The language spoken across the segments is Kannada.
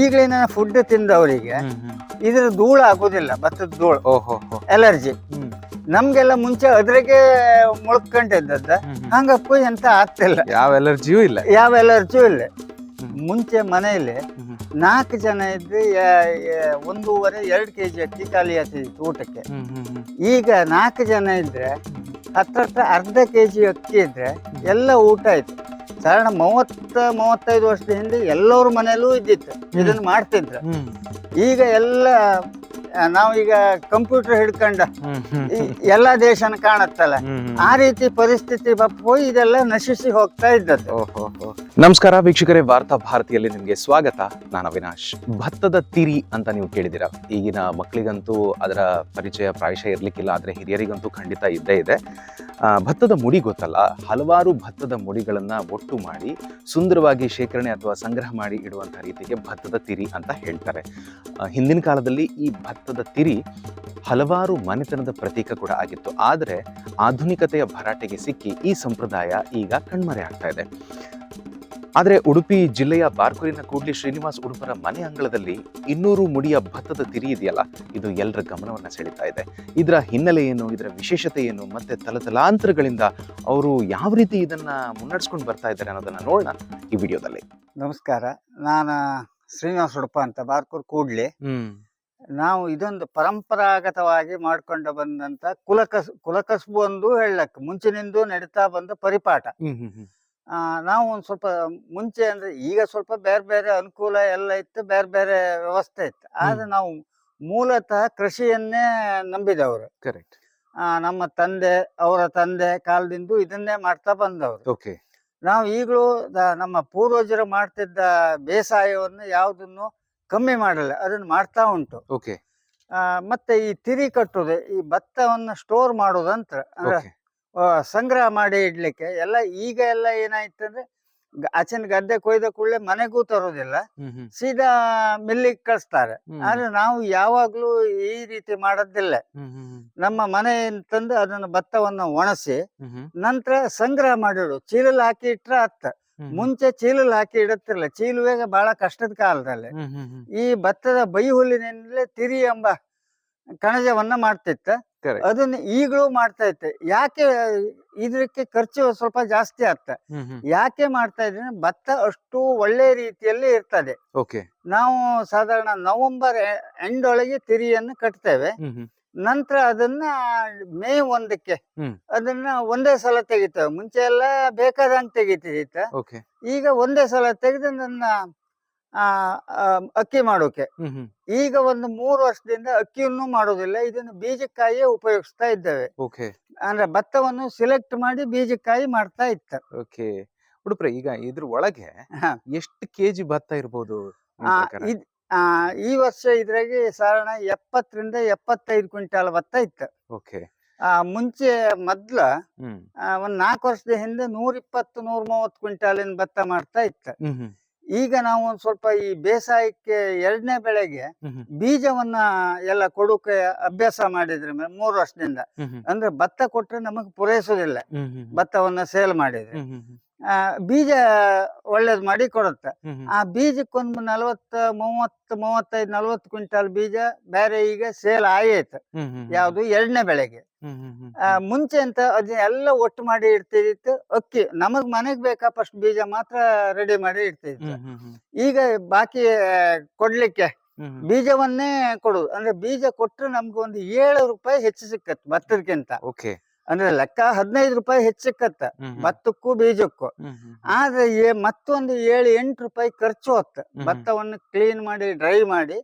ಈಗಲಿನ ಫುಡ್ ತಿಂದವರಿಗೆ ಇದ್ರ ಧೂಳು ಆಗೋದಿಲ್ಲ ಭತ್ತದ ಧೂಳು. ಓಹೋ ಎಲರ್ಜಿ ನಮ್ಗೆಲ್ಲ ಮುಂಚೆ ಅದ್ರಾಗೆ ಮುಳ್ಕೊಂಡಿದ್ದದ್ದ. ಹಂಗಪ್ಪ ಎಂತ ಆಗ್ತಿಲ್ಲ. ಯಾವ ಎಲರ್ಜಿಯೂ ಇಲ್ಲ. ಯಾವ ಎಲರ್ಜಿಯೂ ಇಲ್ಲ. ಮುಂಚೆ ಮನೆಯಲ್ಲಿ ನಾಲ್ಕು ಜನ ಇದ್ದು ಒಂದೂವರೆ ಎರಡು ಕೆ ಜಿ ಅಕ್ಕಿ ಖಾಲಿ ಆಗ್ತಿತ್ತು ಊಟಕ್ಕೆ. ಈಗ ನಾಲ್ಕು ಜನ ಇದ್ರೆ ಹತ್ತತ್ರ ಅರ್ಧ ಕೆ ಜಿ ಅಕ್ಕಿ ಇದ್ರೆ ಎಲ್ಲ ಊಟ ಆಯ್ತು. ಸಾಧಾರಣ ಮೂವತ್ತ ಮೂವತ್ತೈದು ವರ್ಷದ ಹಿಂದೆ ಎಲ್ಲರ ಮನೆಯಲ್ಲೂ ಇದ್ದಿತ್ತು. ಇದನ್ನ ಮಾಡ್ತಿದ್ರು. ಈಗ ಎಲ್ಲ ನಾವೀಗ ಕಂಪ್ಯೂಟರ್ ಹಿಡ್ಕೊಂಡ ಎಲ್ಲ ದೇಶನ ಕಾಣತ್ತಲ್ಲ. ಆ ರೀತಿ ಪರಿಸ್ಥಿತಿ ಬಪ್ಪು ಇದೆಲ್ಲ ನಶಿಸಿ ಹೋಗ್ತಾ ಇದ್ದದ್ದು. ಓಹೋ ನಮಸ್ಕಾರ ವೀಕ್ಷಕರೇ ವಾರ್ತಾ ಭಾರತಿಯಲ್ಲಿ ನಿಮಗೆ ಸ್ವಾಗತ. ನಾನು ಅವಿನಾಶ್. ಭತ್ತದ ತಿರಿ ಅಂತ ನೀವು ಕೇಳಿದಿರ ಈಗಿನ ಮಕ್ಕಳಿಗಂತೂ ಅದರ ಪರಿಚಯ ಪ್ರಾಯಶಃ ಇರ್ಲಿಕ್ಕಿಲ್ಲ ಆದ್ರೆ ಹಿರಿಯರಿಗಂತೂ ಖಂಡಿತ ಇದ್ದೇ ಇದೆ. ಆ, ಭತ್ತದ ಮುಡಿ ಗೊತ್ತಲ್ಲ? ಹಲವಾರು ಭತ್ತದ ಮುಡಿಗಳನ್ನ ಒಟ್ಟು ಮಾಡಿ ಸುಂದರವಾಗಿ ಶೇಖರಣೆ ಅಥವಾ ಸಂಗ್ರಹ ಮಾಡಿ ಇಡುವಂತಹ ರೀತಿಗೆ ಭತ್ತದ ತಿರಿ ಅಂತ ಹೇಳ್ತಾರೆ. ಹಿಂದಿನ ಕಾಲದಲ್ಲಿ ಈ ಭತ್ತದ ತಿರಿ ಹಲವಾರು ಮನೆತನದ ಪ್ರತೀಕ ಕೂಡ ಆಗಿತ್ತು. ಆದರೆ ಆಧುನಿಕತೆಯ ಭರಾಟೆಗೆ ಸಿಕ್ಕಿ ಈ ಸಂಪ್ರದಾಯ ಈಗ ಕಣ್ಮರೆ ಆಗ್ತಾ ಇದೆ. ಆದರೆ ಉಡುಪಿ ಜಿಲ್ಲೆಯ ಬಾರ್ಕೂರಿನ ಕೂಡ್ಲಿ ಶ್ರೀನಿವಾಸ್ ಉಡುಪರ ಮನೆ ಅಂಗಳದಲ್ಲಿ ಇನ್ನೂರು ಮುಡಿಯ ಭತ್ತದ ತಿರಿ ಇದೆಯಲ್ಲ ಇದು ಎಲ್ಲರ ಗಮನವನ್ನು ಸೆಳೀತಾ ಇದೆ. ಇದರ ಹಿನ್ನೆಲೆ ಏನು ಇದರ ವಿಶೇಷತೆ ಏನು ಮತ್ತೆ ತಲತಲಾಂತರಗಳಿಂದ ಅವರು ಯಾವ ರೀತಿ ಇದನ್ನು ಮುನ್ನಡೆಸ್ಕೊಂಡು ಬರ್ತಾ ಇದ್ದಾರೆ ಅನ್ನೋದನ್ನು ನೋಡೋಣ ಈ ವಿಡಿಯೋದಲ್ಲಿ. ನಮಸ್ಕಾರ. ನಾನು ಶ್ರೀನಿವಾಸ್ ಉಡುಪ ಅಂತ ಬಾರ್ಕೂರ್ ಕೂಡ್ಲಿ. ನಾವು ಇದೊಂದು ಪರಂಪರಾಗತವಾಗಿ ಮಾಡ್ಕೊಂಡು ಬಂದಂತ ಕುಲಕಸ್ ಕುಲಕಸ್ಬು ಒಂದು ಹೇಳಕ್ ಮುಂಚಿನಿಂದ ನಡೀತಾ ಬಂದ ಪರಿಪಾಠ. ಆ, ನಾವು ಒಂದ್ ಸ್ವಲ್ಪ ಮುಂಚೆ ಅಂದ್ರೆ ಈಗ ಸ್ವಲ್ಪ ಬೇರೆ ಬೇರೆ ಅನುಕೂಲ ಎಲ್ಲ ಇತ್ತು ಬೇರೆ ಬೇರೆ ವ್ಯವಸ್ಥೆ ಇತ್ತು. ಆದ್ರೆ ನಾವು ಮೂಲತಃ ಕೃಷಿಯನ್ನೇ ನಂಬಿದವರು. ಕರೆಕ್ಟ್ ಆ, ನಮ್ಮ ತಂದೆ ಅವರ ತಂದೆ ಕಾಲದಿಂದ ಇದನ್ನೇ ಮಾಡ್ತಾ ಬಂದವರು. ಓಕೆ ನಾವು ಈಗಲೂ ನಮ್ಮ ಪೂರ್ವಜರು ಮಾಡ್ತಿದ್ದ ಬೇಸಾಯವನ್ನು ಯಾವುದನ್ನು ಕಮ್ಮಿ ಮಾಡಲ್ಲ ಅದನ್ನು ಮಾಡ್ತಾ ಉಂಟು. ಓಕೆ. ಆ, ಮತ್ತೆ ಈ ತಿರಿ ಕಟ್ಟುದು ಈ ಭತ್ತವನ್ನು ಸ್ಟೋರ್ ಮಾಡೋದಂತ ಅಂದ್ರೆ ಓಕೆ. ಆ, ಸಂಗ್ರಹ ಮಾಡಿ ಇಡ್ಲಿಕ್ಕೆ ಎಲ್ಲ ಈಗ ಎಲ್ಲ ಏನಾಯ್ತಂದ್ರೆ ಗ- ಆಚಿನ ಗದ್ದೆ ಕೊಯ್ದ ಕೂಡಲೇ ಮನೆಗೂ ತರೋದಿಲ್ಲ ಹ್ಮ್ ಹ್ಮ್. ಸೀದಾ ಮಿಲ್ಲಿಗೆ ಕಳಿಸ್ತಾರೆ. ಹ್ಮ್ ಆದ್ರೆ ನಾವು ಯಾವಾಗ್ಲೂ ಈ ರೀತಿ ಮಾಡೋದಿಲ್ಲ ಹ್ಮ್ ಹ್ಮ್ ಹ್ಮ್. ನಮ್ಮ ಮನೆ ತಂದು ಅದನ್ನ ಭತ್ತವನ್ನು ಒಣಸಿ ಹ್ಮ್ ಹ್ಮ್. ನಂತರ ಸಂಗ್ರಹ ಮಾಡಿಡು ಚೀಲಲ್ಲಿ ಹಾಕಿ ಇಟ್ರೆ ಅತ್ತ. ಮುಂಚೆ ಚೀಲಲ್ಲಿ ಹಾಕಿ ಇಡುತ್ತಿರಲಿಲ್ಲ. ಚೀಲುವಾಗ ಬಹಳ ಕಷ್ಟದ ಕಾಲದಲ್ಲಿ. ಈ ಭತ್ತದ ಬೈ ಹುಲ್ಲಿನಿಂದಲೇ ತಿರಿ ಎಂಬ ಕಣಜವನ್ನ ಮಾಡ್ತಿತ್ತ. ಅದನ್ನ ಈಗಲೂ ಮಾಡ್ತಾ ಇತ್ತೆ ಯಾಕೆ ಇದಕ್ಕೆ ಖರ್ಚು ಸ್ವಲ್ಪ ಜಾಸ್ತಿ ಆಗ್ತ? ಯಾಕೆ ಮಾಡ್ತಾ ಇದ್ರೆ ಭತ್ತ ಅಷ್ಟು ಒಳ್ಳೆ ರೀತಿಯಲ್ಲಿ ಇರ್ತದೆ. ನಾವು ಸಾಧಾರಣ ನವೆಂಬರ್ ಎಂಡ್ ಒಳಗೆ ತಿರಿಯನ್ನು ಕಟ್ತೇವೆ. ನಂತರ ಅದನ್ನ ಮೇ ಒಂದಕ್ಕೆ ಹ್ಮ್. ಅದನ್ನ ಒಂದೇ ಸಲ ತೆಗಿತೇವೆ. ಮುಂಚೆ ಎಲ್ಲ ಬೇಕಾದಂಗೆ ತೆಗಿತಿದ್ದಿತ್ತ ಓಕೆ. ಈಗ ಒಂದೇ ಸಲ ತೆಗೆದು ನನ್ನ ಆ, ಆ, ಅಕ್ಕಿ ಮಾಡೋಕೆ. ಹ್ಮ್ ಹ್ಮ್. ಈಗ ಒಂದು ಮೂರು ವರ್ಷದಿಂದ ಅಕ್ಕಿಯನ್ನು ಮಾಡೋದಿಲ್ಲ. ಇದನ್ನು ಬೀಜಕ್ಕಾಯಿಯೇ ಉಪಯೋಗಿಸ್ತಾ ಇದ್ದೇವೆ. ಓಕೆ. ಅಂದ್ರೆ ಭತ್ತವನ್ನು ಸಿಲೆಕ್ಟ್ ಮಾಡಿ ಬೀಜಕ್ಕಾಯಿ ಮಾಡ್ತಾ ಇತ್ತ. ಓಕೆ. ಉಡುಪ್ರೆ ಈಗ ಇದ್ರ ಒಳಗೆ ಹ. ಎಷ್ಟು ಕೆಜಿ ಭತ್ತ ಇರ್ಬೋದು ನಿಮ್ ಆ, ಪ್ರಕಾರ? ಇದ್- ಆ, ಈ ವರ್ಷ ಇದ್ರಾಗೆ ಸಾಧಾರಣ ಎಪ್ಪತ್ತರಿಂದ ಎಪ್ಪತ್ತೈದು ಕ್ವಿಂಟಾಲ್ ಭತ್ತ ಇತ್ತು. ಓಕೆ. ಆ, ಮುಂಚೆ ಮೊದ್ಲ ಆ, ಒಂದ್ ನಾಲ್ಕು ವರ್ಷದ ಹಿಂದೆ ನೂರ ಇಪ್ಪತ್ತು ನೂರ ಮೂವತ್ತು ಕ್ವಿಂಟಾಲಿನ ಭತ್ತ ಮಾಡ್ತಾ ಇತ್ತು. ಈಗ ನಾವು ಒಂದ್ ಸ್ವಲ್ಪ ಈ ಬೇಸಾಯಕ್ಕೆ ಎರಡನೇ ಬೆಳೆಗೆ ಬೀಜವನ್ನ ಎಲ್ಲ ಕೊಡೋಕೆ ಅಭ್ಯಾಸ ಮಾಡಿದ್ರೆ ಮೇಲೆ ಮೂರು ವರ್ಷದಿಂದ. ಅಂದ್ರೆ ಭತ್ತ ಕೊಟ್ರೆ ನಮಗ್ ಪೂರೈಸೋದಿಲ್ಲ. ಭತ್ತವನ್ನ ಸೇಲ್ ಮಾಡಿದ್ರೆ. ಬೀಜ ಒಳ್ಳೇದ್ ಮಾಡಿ ಕೊಡುತ್ತೆ. ಆ ಬೀಜಕ್ಕೊಂದು ನಲವತ್ತ ಮೂವತ್ತು ಮೂವತ್ತೈದು ನಲವತ್ತು ಕ್ವಿಂಟಾಲ್ ಬೀಜ ಬೇರೆ ಈಗ ಸೇಲ್ ಆಯ್ತು ಯಾವುದು? ಎರಡನೇ ಬೆಳೆಗೆ. ಮುಂಚೆ ಅಂತ ಅದನ್ನೆಲ್ಲ ಒಟ್ಟು ಮಾಡಿ ಇಡ್ತಿದಿತ್ತು. ಅಕ್ಕಿ ನಮಗ್ ಮನೆಗ್ ಬೇಕಾ ಫಸ್ಟ್ ಬೀಜ ಮಾತ್ರ ರೆಡಿ ಮಾಡಿ ಹ್ಮ್ ಈಗ ಬಾಕಿ ಕೊಡ್ಲಿಕ್ಕೆ ಬೀಜವನ್ನೇ ಕೊಡುದು. ಅಂದ್ರೆ ಬೀಜ ಕೊಟ್ರೆ ನಮ್ಗೆ ಒಂದು ಏಳು ರೂಪಾಯಿ ಹೆಚ್ಚು ಸಿಕ್ಕತ್ ಭತ್ತದಕ್ಕಿಂತ ಓಕೆ. ಅಂದ್ರೆ ಲೆಕ್ಕ ಹದಿನೈದು ರೂಪಾಯಿ ಹೆಚ್ಚು ಸಿಕ್ಕತ್ತ ಹ್ಮ್ ಹ್ಮ್. ಭತ್ತಕ್ಕೂ ಬೀಜಕ್ಕೂ. ಆದ್ರೆ ಏ- ಮತ್ತೊಂದು ಏಳು ಎಂಟು ರೂಪಾಯಿ ಖರ್ಚು ಹೊತ್ತ. ಭತ್ತವನ್ನು ಕ್ಲೀನ್ ಮಾಡಿ ಡ್ರೈ ಮಾಡಿ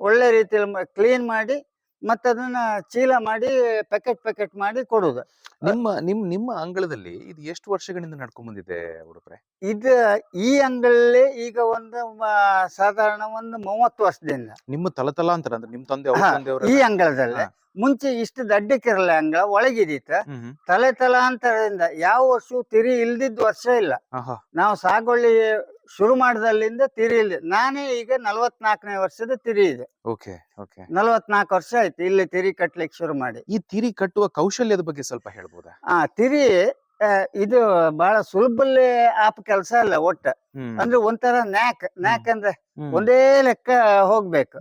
ಒಳ್ಳೆ ರೀತಿಯಲ್ಲಿ ಕ್ಲೀನ್ ಮಾಡಿ ಮತ್ತದನ್ನ ಚೀಲ ಮಾಡಿ ಪ್ಯಾಕೆಟ್ ಪ್ಯಾಕೆಟ್ ಮಾಡಿ ಕೊಡುದು. ನಿಮ್ಮ ನಿಮ್ ನಿಮ್ಮ ಅಂಗಳದಲ್ಲಿ ಇದು ಎಷ್ಟು ವರ್ಷಗಳಿಂದ ನಡ್ಕೊಂಡ್ ಬಂದಿದೆ ಉಡುಪ್ರೆ ಇದು ಈ ಅಂಗಳಲ್ಲಿ ಈಗ ಒಂದು ಮ- ಸಾಧಾರಣ ಒಂದು ಮೂವತ್ತು ವರ್ಷದಿಂದ. ನಿಮ್ಮ ತಲತಲಾಂತರ ಅಂದ್ರೆ ನಿಮ್ ತಂದೆ ಅವ್ರ ಹಾ, ತಂದೆ ಅವರ ಈ ಅಂಗಳದಲ್ಲಿ. ಹಾ. ಮುಂಚೆ ಇಷ್ಟು ದಡ್ಡಕ್ಕಿರಲ್ಲ ಅಂಗಳ ಒಳಗಿದೀತ ತಲೆ ತಲಾಂತರದಿಂದ ಯಾವ ವರ್ಷವೂ ತಿರಿ ಇಲ್ದಿದ್ ವರ್ಷ ಇಲ್ಲ. ನಾವು ಸಾಗುವಳಿ ಶುರು ಮಾಡಿದಲ್ಲಿಂದ ತಿರಿ ಇಲ್ಲ. ನಾನೇ ಈಗ ನಲವತ್ನಾಲ್ಕನೇ ವರ್ಷದ ತಿರಿ ಇದೆ. Okay okay. ನಲವತ್ನಾಲ್ಕು ವರ್ಷ ಆಯ್ತು ಇಲ್ಲಿ ತಿರಿ ಕಟ್ಲಿಕ್ಕೆ ಶುರು ಮಾಡಿ. ಈ ತಿರಿ ಕಟ್ಟುವ ಕೌಶಲ್ಯದ ಬಗ್ಗೆ ಸ್ವಲ್ಪ ಹೇಳ್ಬೋದಾ? ಆ ತಿರಿ ಆ, ಇದು ಬಹಳ ಸುಲಭಲ್ಲಿ ಆಪ್ ಕೆಲಸ ಅಲ್ಲ ಒಟ್ಟ. ಅಂದ್ರೆ ಒಂಥರ ನ್ಯಾಕ್. ನ್ಯಾಕ್ ಅಂದ್ರೆ ಒಂದೇ ಲೆಕ್ಕ ಹೋಗ್ಬೇಕು.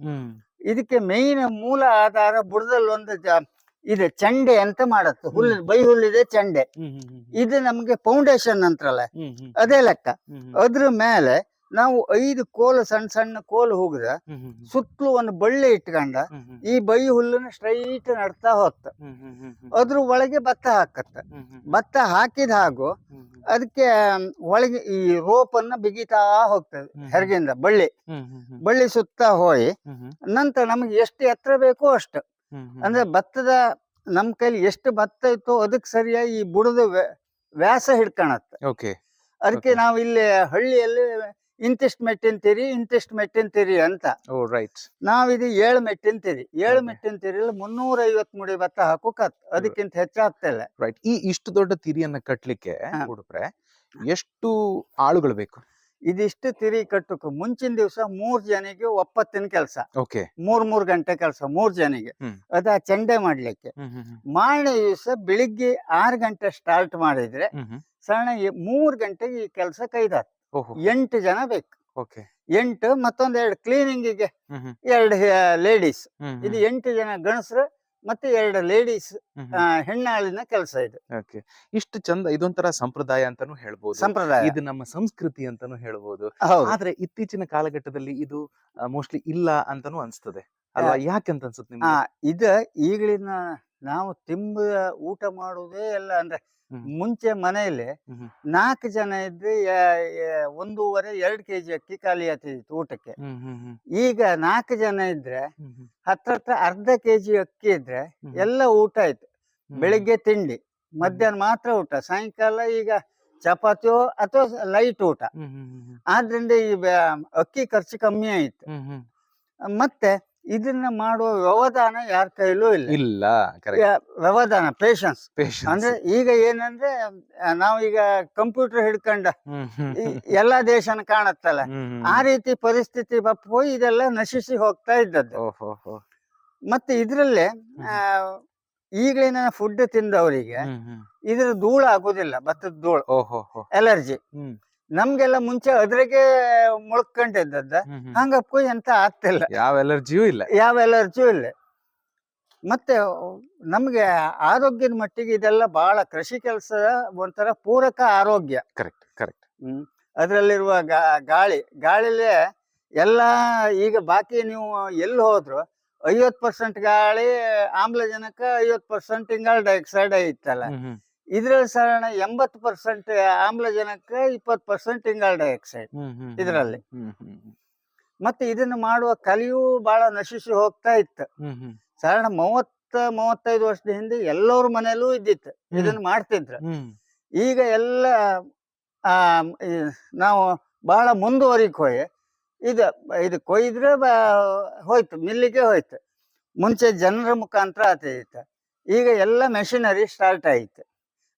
ಇದಕ್ಕೆ ಮೇನ್ ಮೂಲ ಆಧಾರ ಬುಡದಲ್ಲಿ ಒಂದು ಜ- ಇದೆ ಚಂಡೆ ಅಂತ ಮಾಡುತ್ತೆ ಹುಲ್ಲು ಬೈ ಹುಲ್ಲಿದೆ ಚಂಡೆ. ಇದು ನಮ್ಗೆ ಫೌಂಡೇಶನ್ ಅಂತಾರಲ್ಲ. ಅದೇ ಲೆಕ್ಕ. ಅದ್ರ ಮೇಲೆ ನಾವು ಐದು ಕೋಲು ಸಣ್ಣ ಸಣ್ಣ ಕೋಲು ಹೋಗಿದ. ಸುತ್ತಲೂ ಒಂದು ಬಳ್ಳಿ ಇಟ್ಕೊಂಡ. ಈ ಬೈ ಹುಲ್ಲನ್ನ ಸ್ಟ್ರೈಟ್ ನಡ್ತಾ ಹೋಗ್ತ. ಅದ್ರ ಒಳಗೆ ಭತ್ತ ಹಾಕತ್ತ. ಭತ್ತ ಹಾಕಿದ ಹಾಗೂ ಅದಕ್ಕೆ ಒಳಗೆ ಈ ರೋಪ್ ಅನ್ನ ಬಿಗಿತಾ ಹೋಗ್ತದೆ ಹೆರಿಗೆಯಿಂದ ಬಳ್ಳಿ. ಬಳ್ಳಿ ಸುತ್ತ. ಹ್ಮ್. ನಂತರ ನಮ್ಗೆ ಎಷ್ಟು ಎತ್ತರ ಬೇಕೋ ಅಷ್ಟು. ಅಂದ್ರೆ ಭತ್ತದ ನಮ್ ಕೈಲಿ ಎಷ್ಟು ಭತ್ತ ಇತ್ತು ಅದಕ್ಕೆ ಸರಿಯಾಗಿ ಈ ಬುಡದ ವ್ಯ- ವ್ಯಾಸ ಹಿಡ್ಕೊಳತ್ತೆ ಓಕೆ. ಅದಕ್ಕೆ. ನಾವು ಇಲ್ಲಿ ಹಳ್ಳಿಯಲ್ಲಿ ಇಂತಿಷ್ಟು ಮೆಟ್ಟಿನ ತೆರಿ ಇಂತಿಷ್ಟು ಮೆಟ್ಟಿನ ತೆರಿ ಅಂತ. Oh right. ನಾವಿದು ಏಳು ಮೆಟ್ಟಿನ ತೆರಿ. ಏಳು. ಮೆಟ್ಟಿನ ತಿರಿಯಲ್ಲಿ ಮುನ್ನೂರ ಐವತ್ ಮುಡಿ ಭತ್ತ ಹಾಕೋಕತ್. ಅದಕ್ಕಿಂತ ಹೆಚ್ಚಾಗ್ತಾ ಇಲ್ಲ. ರೈಟ್. ಈ ಇಷ್ಟು ದೊಡ್ಡ ತಿರಿಯನ್ನ ಕಟ್ಲಿಕ್ಕೆ ಹುಡುಗ್ರೆ ಉಡುಪ್ರೆ ಎಷ್ಟು ಆಳುಗಳು ಬೇಕು? ಇದಿಷ್ಟು ತಿರಿ ಕಟ್ಟಕ್ಕೆ ಮುಂಚಿನ ದಿವಸ ಮೂರ್ ಜನಿಗೆ ಒಪ್ಪತ್ತಿನ ಕೆಲಸ. ಓಕೆ. ಮೂರ್ ಮೂರ್ ಗಂಟೆ ಕೆಲಸ ಮೂರ್ ಜನಿಗೆ ಹ್ಮ್. ಅದ ಚಂಡೆ ಮಾಡ್ಲಿಕ್ಕೆ. ಮಾರನೆ ದಿವಸ ಬೆಳಿಗ್ಗೆ ಆರ್ ಗಂಟೆ ಸ್ಟಾರ್ಟ್ ಮಾಡಿದ್ರೆ. ಸಣ್ಣ ಮೂರ್ ಗಂಟೆಗೆ ಈ ಕೆಲಸ ಕೈದಾತ್. ಎಂಟು ಜನ ಬೇಕು. ಓಕೆ. ಎಂಟು ಮತ್ತೊಂದ್ ಎರಡು ಕ್ಲೀನಿಂಗಿಗೆ. ಎರಡು ಲೇಡೀಸ್ ಇದು ಎಂಟು ಜನ ಗಣಸರು ಮತ್ತೆ ಎರಡು ಲೇಡೀಸ್. ಹೆಣ್ಣಾಳಿನ ಕೆಲಸ ಇದು. ಓಕೆ. ಇಷ್ಟು ಚಂದ ಇದೊಂಥರ ಸಂಪ್ರದಾಯ ಅಂತಾನು ಹೇಳ್ಬೋದು. ಸಂಪ್ರದಾಯ. ಇದು ನಮ್ಮ ಸಂಸ್ಕೃತಿ ಅಂತಾನು ಹೇಳ್ಬೋದು. ಆದ್ರೆ ಇತ್ತೀಚಿನ ಕಾಲಘಟ್ಟದಲ್ಲಿ ಇದು ಮೋಸ್ಟ್ಲಿ ಇಲ್ಲ ಅಂತಾನು ಅನ್ಸ್ತದೆ. ಅಲ್ವಾ? ಯಾಕೆ ಅಂತ ಅನ್ಸುತ್ತೆ ಇದು ಈಗಲಿನ ಇದ ಈಗಳಿನ ನಾವು ತಿಂಬ ಊಟ ಮಾಡುವುದೇ ಎಲ್ಲ ಅಂದ್ರೆ ಮುಂಚೆ ಮನೆಯಲ್ಲಿ. ನಾಲ್ಕು ಜನ ಇದ್ರೆ ಒಂದೂವರೆ ಎರಡು ಕೆಜಿ ಅಕ್ಕಿ ಖಾಲಿ ಆಗ್ತಿತ್ತು ಊಟಕ್ಕೆ. ಈಗ ನಾಲ್ಕು ಜನ ಇದ್ರೆ. ಹತ್ರ ಹತ್ರ ಅರ್ಧ ಕೆಜಿ ಅಕ್ಕಿ ಇದ್ರೆ ಎಲ್ಲ ಊಟ ಆಯ್ತು. ಬೆಳಿಗ್ಗೆ ತಿಂಡಿ ಮಧ್ಯಾಹ್ನ ಮಾತ್ರ ಊಟ ಸಾಯಂಕಾಲ ಈಗ ಚಪಾತಿಯೋ ಅಥವಾ ಲೈಟ್ ಊಟ. ಆದ್ರಿಂದ ಈ ಅಕ್ಕಿ ಖರ್ಚು ಕಮ್ಮಿ ಆಯ್ತು. ಮತ್ತೆ ಇದನ್ನ ಮಾಡುವ ವ್ಯವಧಾನ ಯಾರ ಕೈಲೂ ಇಲ್ಲ ಇಲ್ಲ ಯಾ- ವ್ಯವಧಾನ ಪೇಶನ್ಸ್ ಅಂದ್ರೆ ಈಗ ಏನಂದ್ರೆ ನಾವು ನಾವೀಗ ಕಂಪ್ಯೂಟರ್ ಹಿಡ್ಕೊಂಡ ಹ್ಮ್. ಹ್ಮ್. ಈ ಎಲ್ಲಾ ದೇಶನ ಕಾಣತ್ತಲ್ಲ ಹ್ಮ್. ಆ ರೀತಿ ಪರಿಸ್ಥಿತಿ ಬಪ್ಪ ಹೋಗಿ ಇದೆಲ್ಲ ನಶಿಸಿ ಹೋಗ್ತಾ ಇದ್ದದ್ದು ಓಹೋ ಹೋ. ಮತ್ತೆ ಇದ್ರಲ್ಲೇ ಆ, ಈಗಿನ ಫುಡ್ ತಿಂದವರಿಗೆ ಹ್ಮ್. ಹ್ಮ್. ಇದ್ರ ಧೂಳು ಆಗೋದಿಲ್ಲ ಭತ್ತದ ಧೂಳು ಓಹೋ ಹೋ. ಎಲರ್ಜಿ ಹ್ಮ್. ನಮ್ಗೆಲ್ಲ ಮುಂಚೆ ಅದ್ರಾಗೆ ಮುಳ್ಕೊಂಡಿದ್ದದ್ದ. ಹಂಗಪ್ಪ ಎಂತ ಆಗ್ತಿಲ್ಲ. ಯಾವ ಎಲರ್ಜಿಯೂ ಇಲ್ಲ. ಯಾವ ಎಲರ್ಜಿಯೂ ಇಲ್ಲ. ಮತ್ತೆ ನಮ್ಗೆ ಆರೋಗ್ಯದ ಮಟ್ಟಿಗೆ ಇದೆಲ್ಲ ಬಹಳ ಕೃಷಿ ಕೆಲಸ ಒಂಥರ ಪೂರಕ ಆರೋಗ್ಯ. ಕರೆಕ್ಟ್ ಕರೆಕ್ಟ್ ಹ್ಮ್. ಅದರಲ್ಲಿರುವ ಗಾಳಿ ಗಾಳಿಲೇ ಎಲ್ಲ ಈಗ ಬಾಕಿ ನೀವು ಎಲ್ಲಿ ಹೋದ್ರು ಐವತ್ ಪರ್ಸೆಂಟ್ ಗಾಳಿ ಆಮ್ಲಜನಕ ಐವತ್ ಪರ್ಸೆಂಟ್ ಇಂಗಾಲ್ ಡೈಆಕ್ಸೈಡ್ ಐತಲ್ಲ. ಇದ್ರಲ್ಲಿ ಸಾಧಾರಣ ಎಂಬತ್ ಪರ್ಸೆಂಟ್ ಆಮ್ಲಜನಕ ಇಪ್ಪತ್ತು ಪರ್ಸೆಂಟ್ ಇಂಗಾಲ್ ಡೈಆಕ್ಸೈಡ್ ಇದರಲ್ಲಿ. ಮತ್ತೆ ಇದನ್ನ ಮಾಡುವ ಕಲಿಯು ಬಹಳ ನಶಿಸಿ ಹೋಗ್ತಾ ಇತ್ತು. ಸಾಧಾರಣ ಮೂವತ್ತ ಮೂವತ್ತೈದು ವರ್ಷದ ಹಿಂದೆ ಎಲ್ಲರ ಮನೆಯಲ್ಲೂ ಇದ್ದಿತ್ತು. ಇದನ್ನ ಮಾಡ್ತಿದ್ರು. ಈಗ ಎಲ್ಲ ಆ ನಾವು ಬಹಳ ಮುಂದುವರಿಕ್ ಹೋಯಿ ಇದು ಇದು ಕೊಯ್ದ್ರೆ ಹೋಯ್ತು ಮಿಲ್ಲಿಗೆ ಹೋಯ್ತು. ಮುಂಚೆ ಜನರ ಮುಖಾಂತರ ಆತ ಈಗ ಎಲ್ಲ ಮೆಷಿನರಿ ಸ್ಟಾರ್ಟ್ ಆಯ್ತು.